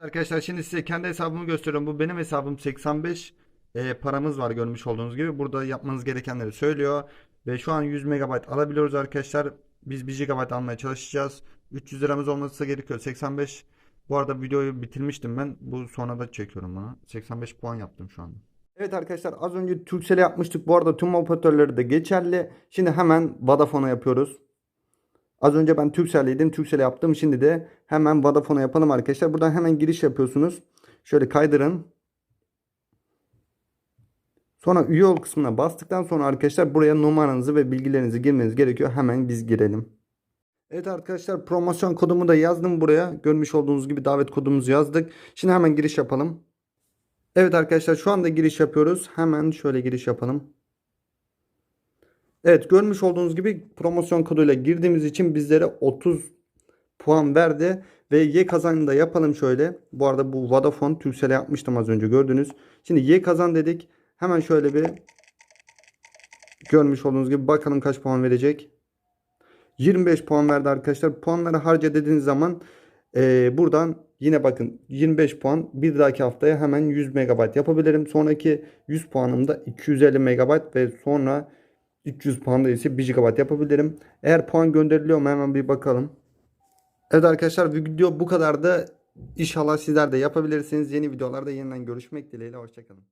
Arkadaşlar şimdi size kendi hesabımı gösteriyorum. Bu benim hesabım 85 e, paramız var görmüş olduğunuz gibi. Burada yapmanız gerekenleri söylüyor. Ve şu an 100 MB alabiliyoruz arkadaşlar. Biz 1 GB almaya çalışacağız. 300 liramız olması gerekiyor. 85. Bu arada videoyu bitirmiştim ben. Bu sonra da çekiyorum bunu. 85 puan yaptım şu anda. Evet arkadaşlar az önce Turkcell'e yapmıştık. Bu arada tüm operatörleri de geçerli. Şimdi hemen Vodafone'a yapıyoruz. Az önce ben Turkcell'liydim. Turkcell'e yaptım. Şimdi de hemen Vodafone'a yapalım arkadaşlar. Buradan hemen giriş yapıyorsunuz. Şöyle kaydırın. Sonra üye ol kısmına bastıktan sonra arkadaşlar buraya numaranızı ve bilgilerinizi girmeniz gerekiyor. Hemen biz girelim. Evet arkadaşlar promosyon kodumu da yazdım buraya. Görmüş olduğunuz gibi davet kodumuzu yazdık. Şimdi hemen giriş yapalım. Evet arkadaşlar şu anda giriş yapıyoruz. Hemen şöyle giriş yapalım. Evet görmüş olduğunuz gibi promosyon koduyla girdiğimiz için bizlere 30 puan verdi. Ve Y kazanını da yapalım şöyle. Bu arada bu Vodafone Turkcell'e yapmıştım az önce gördünüz. Şimdi Y kazan dedik. Hemen şöyle bir görmüş olduğunuz gibi bakalım kaç puan verecek. 25 puan verdi arkadaşlar. Puanları harca dediğiniz zaman eee, buradan yine bakın 25 puan bir dahaki haftaya hemen 100 MB yapabilirim. Sonraki 100 puanımda 250 MB ve sonra 300 puanda ise 1 GB yapabilirim. Eğer puan gönderiliyor mu hemen bir bakalım. Evet arkadaşlar video bu kadar da İnşallah sizler de yapabilirsiniz. Yeni videolarda yeniden görüşmek dileğiyle. Hoşçakalın.